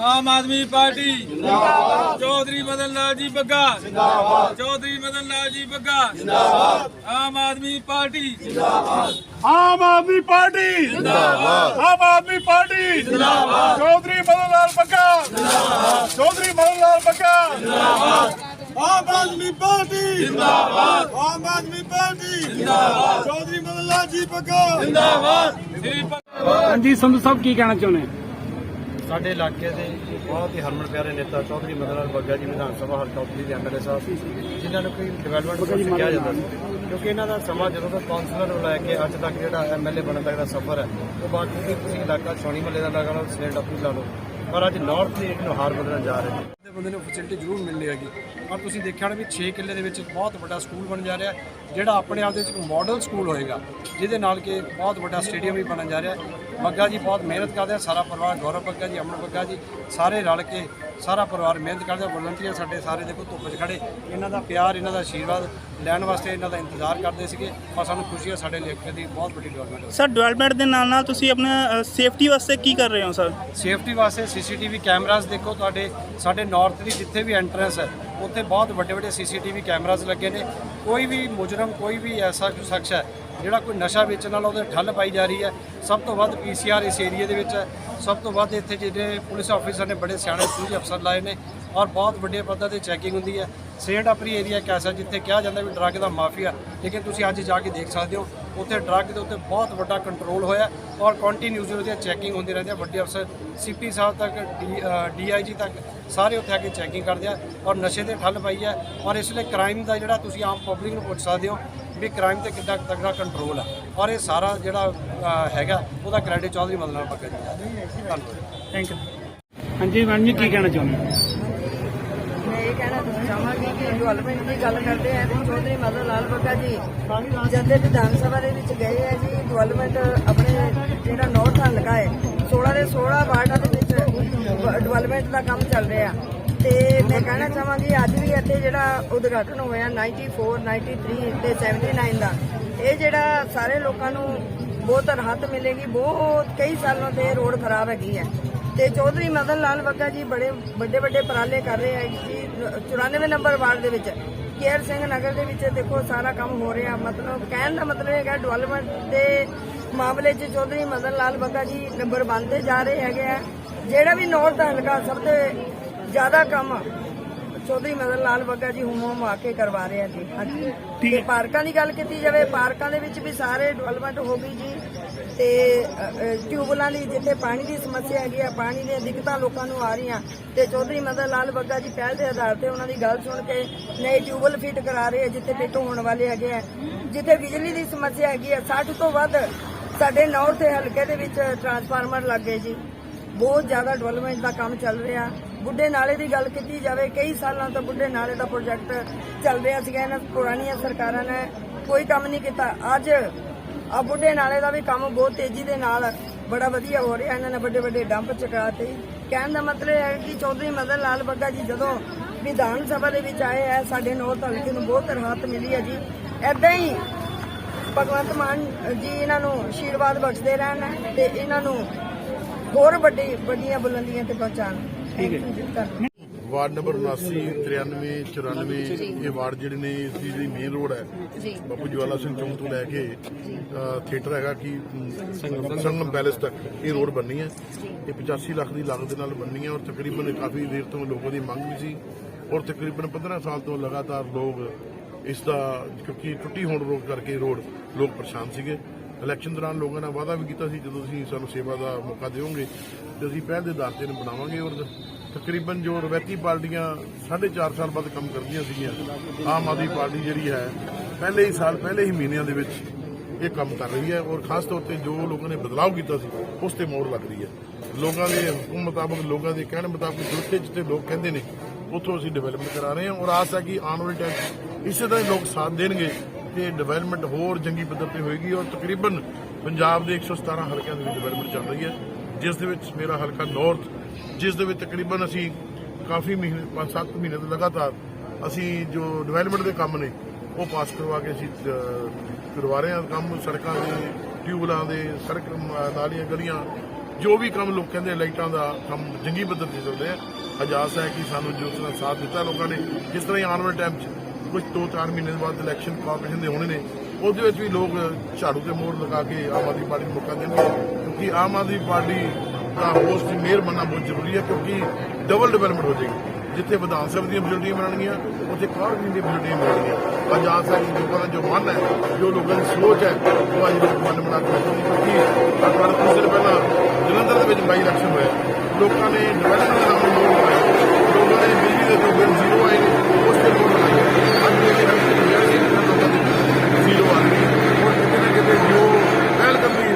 ਆਮ Aadmi party ਜਿੰਦਾਬਾਦ। ਚੌਧਰੀ ਮਦਨ ਲਾਲ ਜੀ ਬੱਗਾ। ਜਿੰਦਾਬਾਦ। ਚੌਧਰੀ ਮਦਨ ਲਾਲ ਜੀ ਬੱਗਾ। ਜਿੰਦਾਬਾਦ। ਆਮ ਆਦਮੀ ਪਾਰਟੀ ਆਮ ਆਦਮੀ ਪਾਰਟੀ ਜਿੰਦਾਬਾਦ। ਆਮ ਆਦਮੀ ਪਾਰਟੀ ਜਿੰਦਾਬਾਦ। ਚੌਧਰੀ ਮਦਨ ਲਾਲ ਬੱਗਾ। ਜਿੰਦਾਬਾਦ। ਚੌਧਰੀ ਮਦਨ ਲਾਲ ਬੱਗਾ। ਜਿੰਦਾਬਾਦ। ਆਮ ਆਦਮੀ ਪਾਰਟੀ ਜਿੰਦਾਬਾਦ। ਆਮ ਆਦਮੀ ਪਾਰਟੀ ਜਿੰਦਾਬਾਦ। ਚੌਧਰੀ ਮਦਨ ਲਾਲ ਜੀ ਬੱਗਾ। ਜਿੰਦਾਬਾਦ। ਹਾਂਜੀ ਸੰਧੂ ਸਾਹਿਬ ਕੀ ਕਹਿਣਾ ਚਾਹੁੰਦੇ? ਸਾਡੇ ਇਲਾਕੇ ਦੇ ਬਹੁਤ ਹੀ ਹਰਮਨ ਪਿਆਰੇ ਨੇਤਾ ਚੌਧਰੀ ਮਦਨ ਲਾਲ ਬੱਗਾ ਜੀ, ਵਿਧਾਨ ਸਭਾ ਹਲਕਾ ਉੱਤਰੀ ਦੇ ਐਮਐਲਏ ਸਾਹਿਬ, ਜਿਨ੍ਹਾਂ ਨੂੰ ਕੋਈ ਡਿਵੈਲਪਮੈਂਟ ਕੁਝ ਕਿਹਾ ਜਾਂਦਾ ਸੀ। ਕਿਉਂਕਿ ਇਹਨਾਂ ਦਾ ਸਮਾਂ ਜਦੋਂ ਤੋਂ ਕਾਉਂਸਲਰ ਨੂੰ ਲੈ ਕੇ ਅੱਜ ਤੱਕ ਜਿਹੜਾ ਐਮਐਲਏ ਬਣਨ ਤੱਕ ਦਾ ਸਫ਼ਰ ਹੈ, ਉਹ ਬਾਕੀ ਵੀ ਤੁਸੀਂ ਇਲਾਕਾ ਛਾਉਣੀ ਮੱਲੇ ਦਾ ਲਗਾ ਲਓ ਸਟੇਟ ਆਫਿਸ ਲਾ ਲਓ। ਪਰ ਅੱਜ ਨਾਰਥ ਏਰੀਆ ਨੂੰ ਹਾਰ ਬਦਲਣ ਜਾ ਰਹੇ ਨੇ। ਦੇ ਬੰਦੇ ਨੂੰ ਫੈਸਿਲਿਟੀ ਜ਼ਰੂਰ ਮਿਲਣੀ ਹੈਗੀ। ਪਰ ਤੁਸੀਂ ਦੇਖਿਆ ਹੋਣਾ ਵੀ 6 ਕਿੱਲੇ ਦੇ ਵਿੱਚ ਇੱਕ ਬਹੁਤ ਵੱਡਾ ਸਕੂਲ ਬਣ ਜਾ ਰਿਹਾ ਜਿਹੜਾ ਆਪਣੇ ਆਪ ਦੇ ਵਿੱਚ ਇੱਕ ਮਾਡਲ ਸਕੂਲ ਹੋਏਗਾ, ਜਿਹਦੇ ਨਾਲ ਕਿ ਬਹੁਤ ਵੱਡਾ ਸਟੇਡੀਅਮ ਵੀ ਬਣਨ ਜਾ ਰਿਹਾ ਬੱਗਾ ਜੀ ਬਹੁਤ ਮਿਹਨਤ ਕਰਦੇ ਆ ਸਾਰਾ ਪਰਿਵਾਰ ਗੌਰਵ ਬੱਗਾ ਜੀ ਅਮਨ ਬੱਗਾ ਜੀ ਸਾਰੇ ਰਲ ਕੇ ਸਾਰਾ ਪਰਿਵਾਰ ਮਿਹਨਤ ਕਰਦੇ ਆ ਵਲੰਟੀਅਰ ਸਾਡੇ ਸਾਰੇ ਦੇਖੋ ਧੁੱਪ 'ਚ ਖੜੇ। ਇਹਨਾਂ ਦਾ ਪਿਆਰ ਇਹਨਾਂ ਦਾ ਆਸ਼ੀਰਵਾਦ ਲੈਣ ਵਾਸਤੇ ਇਹਨਾਂ ਦਾ ਇੰਤਜ਼ਾਰ ਕਰਦੇ ਸੀਗੇ ਪਰ ਸਾਨੂੰ ਖੁਸ਼ੀ ਹੈ ਸਾਡੇ ਇਲਾਕੇ ਦੀ ਬਹੁਤ ਵੱਡੀ ਡਿਵੈਲਪਮੈਂਟ ਹੋਈ। ਸਰ ਡਿਵੈਲਪਮੈਂਟ ਦੇ ਨਾਲ ਨਾਲ ਤੁਸੀਂ ਆਪਣਾ ਸੇਫਟੀ ਵਾਸਤੇ ਕੀ ਕਰ ਰਹੇ ਹੋ ਸਰ? ਸੇਫਟੀ ਵਾਸਤੇ ਸੀਸੀਟੀਵੀ ਕੈਮਰਾਜ਼ ਦੇਖੋ ਤੁਹਾਡੇ ਸਾਡੇ ਨਾਰਥ ਦੀ ਜਿੱਥੇ ਵੀ ਐਂਟਰੈਂਸ ਹੈ ਉੱਥੇ ਬਹੁਤ ਵੱਡੇ ਵੱਡੇ ਸੀਸੀਟੀਵੀ ਕੈਮਰਾਜ਼ ਲੱਗੇ ਨੇ। ਕੋਈ ਵੀ ਮੁਜਰਮ ਕੋਈ ਵੀ ਐਸਾ ਸ਼ਖਸ ਹੈ ਜਿਹੜਾ ਕੋਈ ਨਸ਼ਾ ਵੇਚਣ ਵਾਲਾ ਉਹਦੇ ਠੱਲ ਪਾਈ ਜਾ ਰਹੀ ਹੈ। ਸਭ ਤੋਂ ਵੱਧ ਪੀਸੀਆਰ ਇਸ ਏਰੀਏ ਦੇ ਵਿੱਚ ਹੈ। ਸਭ ਤੋਂ ਵੱਧ ਇੱਥੇ ਜਿਹੜੇ ਪੁਲਿਸ ਆਫੀਸਰ ਨੇ ਬੜੇ ਸਿਆਣੇ ਸੂਝ ਅਫਸਰ ਲਾਏ ਨੇ ਔਰ ਬਹੁਤ ਵੱਡੇ ਪੱਧਰ ਤੇ ਚੈਕਿੰਗ ਹੁੰਦੀ ਹੈ। ਸੇਂਟ ਆਪਰੀ ਏਰੀਆ ਇੱਕ ਐਸਾ ਜਿੱਥੇ ਕਿਹਾ ਜਾਂਦਾ ਵੀ ਡਰੱਗ ਦਾ ਮਾਫੀਆ, ਲੇਕਿਨ ਤੁਸੀਂ ਅੱਜ ਜਾ ਕੇ ਦੇਖ ਸਕਦੇ ਹੋ, ਉੱਥੇ ਡਰੱਗ ਦੇ ਉੱਤੇ ਬਹੁਤ ਵੱਡਾ ਕੰਟਰੋਲ ਹੋਇਆ ਔਰ ਕੰਟੀਨਿਊਸ ਉਹਦੀ ਚੈਕਿੰਗ ਹੁੰਦੀ ਰਹਿੰਦੀ ਹੈ। ਵੱਡੇ ਅਫਸਰ ਸੀਪੀ ਸਾਹਿਬ ਤੱਕ ਡੀਆਈਜੀ ਤੱਕ ਸਾਰੇ ਉੱਥੇ ਆ ਕੇ ਚੈਕਿੰਗ ਕਰਦੇ ਆ ਔਰ ਨਸ਼ੇ ਤੇ ਠੱਲ ਪਾਈ ਹੈ ਔਰ ਇਸ ਲਈ ਕ੍ਰਾਈਮ ਦਾ ਜਿਹੜਾ ਤੁਸੀਂ ਆਮ ਪਬਲਿਕ ਨੂੰ ਪੁੱਛ ਸਕਦੇ ਹੋ ਵੀ ਕ੍ਰਾਈਮ ਤੇ ਕਿੱਦਾਂ ਤਗੜਾ ਕੰਟਰੋਲ ਹੈ ਔਰ ਇਹ ਸਾਰਾ ਜਿਹੜਾ ਹੈਗਾ ਉਹਦਾ ਕ੍ਰੈਡਿਟ ਚੌਧਰੀ ਮਦਨ ਲਾਲ ਬੱਗਾ ਜੀ। ਦਾ ਧੰਨਵਾਦ। ਥੈਂਕ ਯੂ ਹਾਂਜੀ ਮੈਡਮ ਜੀ ਕੀ ਕਹਿਣਾ ਚਾਹੁੰਦੇ ਮੈਂ ਇਹ ਕਹਿਣਾ ਚਾਹਾਂਗੀ ਕਿ ਡਿਵੈਲਪਮੈਂਟ ਦੀ ਗੱਲ ਕਰਦੇ ਆ ਤੇ ਚੌਧਰੀ ਮਦਨ ਲਾਲ ਬੱਗਾ ਜੀ ਜਦ ਦੇ ਵਿਧਾਨ ਸਭਾ ਦੇ ਵਿੱਚ ਗਏ ਆ ਜੀ ਡਿਵੈਲਪਮੈਂਟ ਆਪਣੇ ਜਿਹੜਾ ਨਾਰਥ ਹਲਕਾ ਹੈ 16 ਦੇ 16 ਵਾਰਡਾਂ ਦੇ ਵਿੱਚ ਡਿਵੈਲਪਮੈਂਟ ਦਾ ਕੰਮ ਚੱਲ ਰਿਹਾ। ਤੇ ਮੈਂ ਕਹਿਣਾ ਚਾਹਾਂਗੀ ਅੱਜ ਵੀ ਇੱਥੇ ਜਿਹੜਾ ਉਦਘਾਟਨ ਹੋਇਆ 94 93 ਤੇ 79 ਦਾ, ਇਹ ਜਿਹੜਾ ਸਾਰੇ ਲੋਕਾਂ ਨੂੰ ਬਹੁਤ ਰਾਹਤ ਮਿਲੇਗੀ, ਬਹੁਤ ਕਈ ਸਾਲਾਂ ਤੋਂ ਇਹ ਰੋਡ ਖਰਾਬ ਹੈਗੀ ਹੈ। ਤੇ ਚੌਧਰੀ ਮਦਨ ਲਾਲ ਬੱਗਾ ਜੀ ਬੜੇ ਵੱਡੇ ਵੱਡੇ ਉਪਰਾਲੇ ਕਰ ਰਹੇ ਹੈ ਜੀ 94 ਨੰਬਰ ਵਾਰਡ ਦੇ ਵਿੱਚ ਕੇਰ ਸਿੰਘ ਨਗਰ ਦੇ ਵਿੱਚ ਦੇਖੋ ਸਾਰਾ ਕੰਮ ਹੋ ਰਿਹਾ, ਮਤਲਬ ਕਹਿਣ ਦਾ ਮਤਲਬ ਹੈਗਾ ਡਿਵੈਲਪਮੈਂਟ ਦੇ ਮਾਮਲੇ 'ਚ ਚੌਧਰੀ ਮਦਨ ਲਾਲ ਬੱਗਾ ਜੀ ਨੰਬਰ 1 ਤੇ ਜਾ ਰਹੇ ਹੈਗੇ ਆ। ਜਿਹੜਾ ਵੀ ਨਾਰਥ ਹਲਕਾ ਸਭ ਤੋਂ ਜ਼ਿਆਦਾ ਕੰਮ ਚੌਧਰੀ ਮਦਨ ਲਾਲ ਬੱਗਾ ਜੀ ਹੁਮ ਹੁਮ ਆ ਕੇ ਕਰਵਾ ਰਹੇ ਆ ਜੀ। ਹਾਂਜੀ। ਤੇ ਪਾਰਕਾਂ ਦੀ ਗੱਲ ਕੀਤੀ ਜਾਵੇ ਪਾਰਕਾਂ ਦੇ ਵਿੱਚ ਵੀ ਸਾਰੇ ਡਿਵੈਲਪਮੈਂਟ ਹੋ ਗਈ ਜੀ। ਤੇ ਟਿਊਬਲਾਂ ਦੀ ਜਿੱਥੇ ਪਾਣੀ ਦੀ ਸਮੱਸਿਆ ਹੈਗੀ ਆ ਪਾਣੀ ਦੀਆਂ ਦਿੱਕਤਾਂ ਲੋਕਾਂ ਨੂੰ ਆ ਰਹੀਆਂ। ਤੇ ਚੌਧਰੀ ਮਦਨ ਲਾਲ ਬੱਗਾ ਜੀ ਪਹਿਲ ਦੇ ਆਧਾਰ ਤੇ ਉਹਨਾਂ ਦੀ ਗੱਲ ਸੁਣ ਕੇ ਨਏ ਟਿਊਬਲ ਫਿੱਟ ਕਰਾ ਰਹੇ ਆ ਜਿੱਥੇ ਫਿੱਟ ਹੋਣ ਵਾਲੇ ਹੈਗੇ ਆ। ਜਿੱਥੇ ਬਿਜਲੀ ਦੀ ਸਮੱਸਿਆ ਹੈਗੀ ਆ 60 ਤੋਂ ਵੱਧ ਸਾਡੇ ਨਾਰਥ ਹਲਕੇ ਦੇ ਵਿੱਚ ਟਰਾਂਸਫਾਰਮਰ ਲੱਗੇ ਜੀ। ਬਹੁਤ ਜ਼ਿਆਦਾ ਡਿਵੈਲਪਮੈਂਟ ਦਾ ਕੰਮ ਚੱਲ ਰਿਹਾ। ਬੁੱਢੇ ਨਾਲੇ ਦੀ ਗੱਲ ਕੀਤੀ ਜਾਵੇ, ਕਈ ਸਾਲਾਂ ਤੋਂ ਬੁੱਢੇ ਨਾਲੇ ਦਾ ਪ੍ਰੋਜੈਕਟ ਚੱਲ ਰਿਹਾ ਸੀਗਾ, ਇਹਨਾਂ ਪੁਰਾਣੀਆਂ ਸਰਕਾਰਾਂ ਨੇ ਕੋਈ ਕੰਮ ਨਹੀਂ ਕੀਤਾ। ਅੱਜ ਆ ਬੁੱਢੇ ਨਾਲੇ ਦਾ ਵੀ ਕੰਮ ਬਹੁਤ ਤੇਜ਼ੀ ਦੇ ਨਾਲ ਬੜਾ ਵਧੀਆ ਹੋ ਰਿਹਾ, ਇਹਨਾਂ ਨੇ ਵੱਡੇ ਵੱਡੇ ਡੰਪ ਚਕਾਤੇ ਕਹਿਣ ਦਾ ਮਤਲਬ ਹੈ ਕਿ ਚੌਧਰੀ ਮਦਨ ਲਾਲ ਬੱਗਾ ਜੀ ਜਦੋਂ ਵਿਧਾਨ ਸਭਾ ਦੇ ਵਿੱਚ ਆਏ ਹੈ ਸਾਡੇ ਨੌ ਹਲਕੇ ਨੂੰ ਬਹੁਤ ਰਾਹਤ ਮਿਲੀ ਹੈ ਜੀ। ਐਦਾਂ ਹੀ ਭਗਵੰਤ ਮਾਨ ਜੀ ਇਹਨਾਂ ਨੂੰ ਆਸ਼ੀਰਵਾਦ ਬਖਸ਼ਦੇ ਰਹਿਣ ਤੇ ਇਹਨਾਂ ਨੂੰ ਹੋਰ ਵੱਡੀ ਵੱਡੀਆਂ ਬੁਲੰਦੀਆਂ ਤੇ ਪਹੁੰਚਾਣ ਵਾਰਡ ਨੰਬਰ 79 93 94 ਇਹ ਵਾਰਡ ਜਿਹੜੇ ਨੇ ਇਸ ਦੀ ਜਿਹੜੀ ਮੇਨ ਰੋਡ ਹੈ ਬਾਪੂ ਜਵਾਲਾ ਸਿੰਘ ਚੌਂਕ ਤੋਂ ਲੈ ਕੇ ਥੀਏਟਰ ਹੈਗਾ ਕਿ ਸੰਗਮ ਪੈਲੇਸ ਤੱਕ। ਇਹ ਰੋਡ ਬਣਨੀ ਹੈ। ਇਹ 85 ਲੱਖ ਦੀ ਲਾਗਤ ਦੇ ਨਾਲ ਬਣਨੀ ਹੈ ਔਰ ਤਕਰੀਬਨ ਕਾਫੀ ਦੇਰ ਤੋਂ ਲੋਕਾਂ ਦੀ ਮੰਗ ਵੀ ਸੀ ਔਰ ਤਕਰੀਬਨ 15 ਸਾਲ ਤੋਂ ਲਗਾਤਾਰ ਲੋਕ ਇਸ ਦਾ ਕਿਉਂਕਿ ਟੁੱਟੀ ਹੋਣ ਰੋਕ ਕਰਕੇ ਰੋਡ ਲੋਕ ਪਰੇਸ਼ਾਨ ਸੀਗੇ। ਇਲੈਕਸ਼ਨ ਦੌਰਾਨ ਲੋਕਾਂ ਨੇ ਵਾਅਦਾ ਵੀ ਕੀਤਾ ਸੀ, ਜਦੋਂ ਤੁਸੀਂ ਸਾਨੂੰ ਸੇਵਾ ਦਾ ਮੌਕਾ ਦਿਓਗੇ ਤੇ ਅਸੀਂ ਪਹਿਲ ਦੇ ਦਰ ਤੇ ਇਹਨੂੰ ਬਣਾਵਾਂਗੇ ਔਰ ਤਕਰੀਬਨ ਜੋ ਰਵੈਤੀ ਪਾਰਟੀਆਂ 4.5 ਸਾਲ ਬਾਅਦ ਕੰਮ ਕਰਦੀਆਂ ਸੀਗੀਆਂ, ਆਮ ਆਦਮੀ ਪਾਰਟੀ ਜਿਹੜੀ ਹੈ, ਪਹਿਲੇ ਹੀ ਸਾਲ, ਪਹਿਲੇ ਹੀ ਮਹੀਨਿਆਂ ਦੇ ਵਿੱਚ ਇਹ ਕੰਮ ਕਰ ਰਹੀ ਹੈ ਔਰ ਖਾਸ ਤੌਰ ਤੇ ਜੋ ਲੋਕਾਂ ਨੇ ਬਦਲਾਅ ਕੀਤਾ ਸੀ, ਉਸ ਤੇ ਮੋਹਰ ਲੱਗ ਰਹੀ ਹੈ। ਲੋਕਾਂ ਦੇ ਹੁਕਮ ਮੁਤਾਬਕ, ਲੋਕਾਂ ਦੇ ਕਹਿਣ ਮੁਤਾਬਕ ਜਿੱਥੇ ਜਿੱਥੇ ਲੋਕ ਕਹਿੰਦੇ ਨੇ, ਉੱਥੋਂ ਅਸੀਂ ਡਿਵੈਲਪਮੈਂਟ ਕਰਾ ਰਹੇ ਹਾਂ ਔਰ ਆਸ ਹੈ ਕਿ ਆਉਣ ਵਾਲੇ ਟਾਈਮ ਇਸੇ ਤਰ੍ਹਾਂ ਹੀ ਲੋਕ ਸਾਥ ਦੇਣਗੇ। ਤੇ ਡਿਵੈਲਪਮੈਂਟ ਹੋਰ ਜੰਗੀ ਪੱਧਰ ਤੇ ਹੋਏਗੀ ਔਰ ਤਕਰੀਬਨ ਪੰਜਾਬ ਦੇ 117 ਹਲਕਿਆਂ ਦੇ ਵਿੱਚ ਡਿਵੈਲਪਮੈਂਟ ਚੱਲ ਰਹੀ ਹੈ, ਜਿਸ ਦੇ ਵਿੱਚ ਮੇਰਾ ਹਲਕਾ ਨਾਰਥ ਜਿਸ ਦੇ ਵਿੱਚ ਤਕਰੀਬਨ ਅਸੀਂ ਕਾਫੀ ਮਹੀਨੇ 5-7 ਮਹੀਨੇ ਤੋਂ ਲਗਾਤਾਰ ਅਸੀਂ ਜੋ ਡਿਵੈਲਪਮੈਂਟ ਦੇ ਕੰਮ ਨੇ, ਉਹ ਪਾਸ ਕਰਵਾ ਕੇ ਅਸੀਂ ਕਰਵਾ ਰਹੇ ਹਾਂ। ਕੰਮ ਸੜਕਾਂ ਦੇ, ਟਿਊਬਲਾਂ ਦੇ, ਸੜਕ ਨਾਲੀਆਂ, ਗਲੀਆਂ, ਜੋ ਵੀ ਕੰਮ ਲੋਕ ਕਹਿੰਦੇ ਲਾਈਟਾਂ ਦਾ ਕੰਮ ਜੰਗੀ ਪੱਧਰ ਤੇ ਚੱਲਦੇ ਆ ਅਜਾਸ ਹੈ ਕਿ ਸਾਨੂੰ ਜੋ ਉਸ ਸਾਥ ਦਿੱਤਾ ਲੋਕਾਂ ਨੇ, ਜਿਸ ਤਰ੍ਹਾਂ ਹੀ ਆਉਣ ਵਾਲੇ ਟਾਈਮ 'ਚ ਕੁਝ 2-4 ਮਹੀਨੇ ਦੇ ਬਾਅਦ ਇਲੈਕਸ਼ਨ ਕਾਰਪੋਰੇਸ਼ਨ ਦੇ ਹੋਣੇ ਨੇ, ਉਹਦੇ ਵਿੱਚ ਵੀ ਲੋਕ ਝਾੜੂ ਤੇ ਮੋੜ ਲਗਾ ਕੇ ਆਮ ਆਦਮੀ ਪਾਰਟੀ ਨੂੰ ਮੌਕਾ ਦੇਣਗੇ। ਕਿਉਂਕਿ ਆਮ ਆਦਮੀ ਪਾਰਟੀ ਦਾ ਹੋਸ ਦੀ ਮਿਹਰ ਬਣਨਾ ਬਹੁਤ ਜ਼ਰੂਰੀ ਹੈ, ਕਿਉਂਕਿ ਡਬਲ ਡਿਵੈਲਪਮੈਂਟ ਹੋ ਜਾਏਗੀ। ਜਿੱਥੇ ਵਿਧਾਨ ਸਭਾ ਦੀਆਂ ਫੈਸਿਲਿਟੀਆਂ ਮਿਲਣਗੀਆਂ ਉੱਥੇ ਕਾਰਪੋਰੇਸ਼ਨ ਦੀਆਂ ਫੈਸਿਲਿਟੀਆਂ ਮਿਲਣਗੀਆਂ ਪੰਜਾਬ ਆਸ ਹੈ ਲੋਕਾਂ ਦਾ ਜੋ ਮਨ ਹੈ, ਜੋ ਲੋਕਾਂ ਦੀ ਸੋਚ ਹੈ, ਉਹ ਅੱਜ ਲੋਕ ਮਨ ਬਣਾ ਕੇ ਬੈਠੇ ਕਿਉਂਕਿ ਆਪਾਂ ਕੁਝ ਦਿਨ ਪਹਿਲਾਂ ਜਲੰਧਰ ਦੇ ਵਿੱਚ ਬਾਈ ਇਲੈਕਸ਼ਨ ਹੋਇਆ। ਲੋਕਾਂ ਨੇ ਡਿਵੈਲਪਮੈਂਟ ਦਾ ਨਾਮ ਲੋਕ ਲਾਇਆ ਲੋਕਾਂ ਨੇ ਬਿਜਲੀ ਦੇ ਬਿੱਲ ਜ਼ੀਰੋ ਆਏ ਨੇ ਉਸ ਤੇ ਲੋਕ ਲਾਏ ਅੱਜ ਦੇ ਜਿਹੜੇ ਲੋਕਾਂ ਦੇ ਜ਼ੀਰੋ ਆ ਗਏ ਔਰ ਕਿਤੇ ਨਾ ਕਿਤੇ ਜੋ ਪਹਿਲ ਕਰਨੀ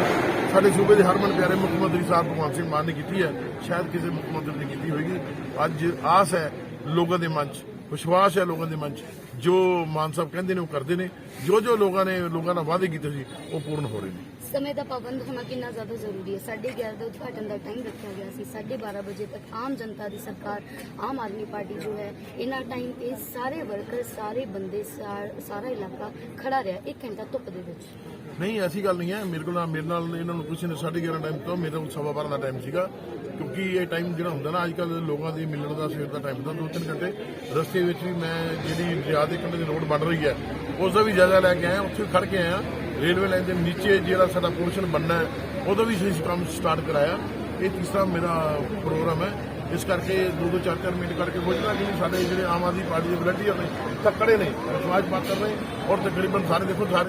ਸਾਡੇ ਸੂਬੇ ਦੇ ਹਰਮਨ ਪਿਆਰੇ ਮੁੱਖ ਮੰਤਰੀ ਸਾਹਿਬ ਭਗਵੰਤ ਸਿੰਘ ਮਾਨ ਨੇ ਕੀਤੀ ਹੈ। ਸ਼ਾਇਦ ਕਿਸੇ ਮੁੱਖ ਮੰਤਰੀ ਨੇ ਕੀਤੀ ਹੋਏਗੀ। ਅੱਜ ਆਸ ਹੈ ਲੋਕਾਂ ਦੇ ਮਨ 'ਚ, ਵਿਸ਼ਵਾਸ ਹੈ ਲੋਕਾਂ ਦੇ ਮਨ 'ਚ। ਜੋ ਮਾਨ ਸਾਹਿਬ ਕਹਿੰਦੇ ਨੇ, ਉਹ ਕਰਦੇ ਨੇ। ਜੋ ਜੋ ਲੋਕਾਂ ਨੇ, ਲੋਕਾਂ ਨਾਲ ਵਾਅਦੇ ਕੀਤੇ ਸੀ, ਉਹ ਪੂਰਨ ਹੋ ਰਹੇ ਨੇ। ਸਮੇਂ ਦਾ ਪਾਬੰਦ ਹੋਣਾ ਕਿੰਨਾ ਜ਼ਿਆਦਾ ਜ਼ਰੂਰੀ ਹੈ। ਸਾਢੇ 11 ਦਾ ਉਦਘਾਟਨ ਦਾ ਟਾਈਮ ਰੱਖਿਆ ਗਿਆ ਸੀ। ਸਾਢੇ 12 ਵਜੇ ਤੱਕ ਆਮ ਜਨਤਾ ਦੀ ਸਰਕਾਰ, ਆਮ ਆਦਮੀ ਪਾਰਟੀ ਜੋ ਹੈ, ਇਹਨਾਂ ਟਾਈਮ ਤੇ ਸਾਰੇ ਵਰਕਰ ਸਾਰੇ ਬੰਦੇ, ਸਾਰਾ ਇਲਾਕਾ ਖੜਾ ਰਿਹਾ 1 ਘੰਟਾ ਧੁੱਪ ਦੇ ਵਿੱਚ। ਨਹੀਂ, ਐਸੀ ਗੱਲ ਨਹੀਂ ਹੈ। ਮੇਰੇ ਕੋਲ ਮੇਰੇ ਨਾਲ ਇਹਨਾਂ ਨੂੰ ਕੁਛ ਨੇ 11:30 ਟਾਈਮ ਤੋਂ ਮੇਰੇ ਕੋਲ ਸਵਾ ਬਾਰਾਂ ਦਾ ਟਾਈਮ ਸੀਗਾ। ਕਿਉਂਕਿ ਇਹ ਟਾਈਮ ਜਿਹੜਾ ਹੁੰਦਾ ਨਾ ਅੱਜ ਕੱਲ ਲੋਕਾਂ ਦੇ ਮਿਲਣ ਦਾ ਸਵੇਰ ਦਾ ਟਾਈਮ ਹੁੰਦਾ ਦੋ ਤਿੰਨ ਘੰਟੇ। ਰਸਤੇ ਵਿੱਚ ਵੀ ਮੈਂ ਜਿਹੜੀ ਦਰਿਆ ਦੇ ਕੰਢੇ ਦੀ ਰੋਡ ਬਣ ਰਹੀ ਹੈ, ਉਸ ਦਾ ਵੀ ਜਾਇਜ਼ਾ ਲੈ ਕੇ ਆਇਆ, ਉੱਥੇ ਖੜ ਕੇ ਆਇਆ। ਰੇਲਵੇ ਲਾਈਨ ਦੇ ਨੀਚੇ ਜਿਹੜਾ ਸਾਡਾ ਪੋਰਸ਼ਨ ਬਣਨਾ ਹੈ ਉਹਦਾ ਵੀ ਅਸੀਂ ਕੰਮ ਸਟਾਰਟ ਕਰਾਇਆ। ਇਹ ਤੀਸਰਾ ਮੇਰਾ ਪ੍ਰੋਗਰਾਮ ਹੈ। ਇਸ ਕਰਕੇ ਦੋ ਦੋ ਚਾਰ ਚਾਰ ਮਿੰਟ ਕਰਕੇ ਪੁੱਛਣਾ ਕਿ ਸਾਡੇ ਜਿਹੜੇ ਆਮ ਆਦਮੀ ਪਾਰਟੀ ਦੇ ਵਲੰਟੀਅਰ ਨੇ, ਤੱਕੜੇ ਨੇ ਵਿਸ਼ਵਾਸ ਪਾਤਰ ਨੇ, ਔਰ ਤਕਰੀਬਨ ਸਾਰੇ ਦੇਖੋ, ਸਾਰੇ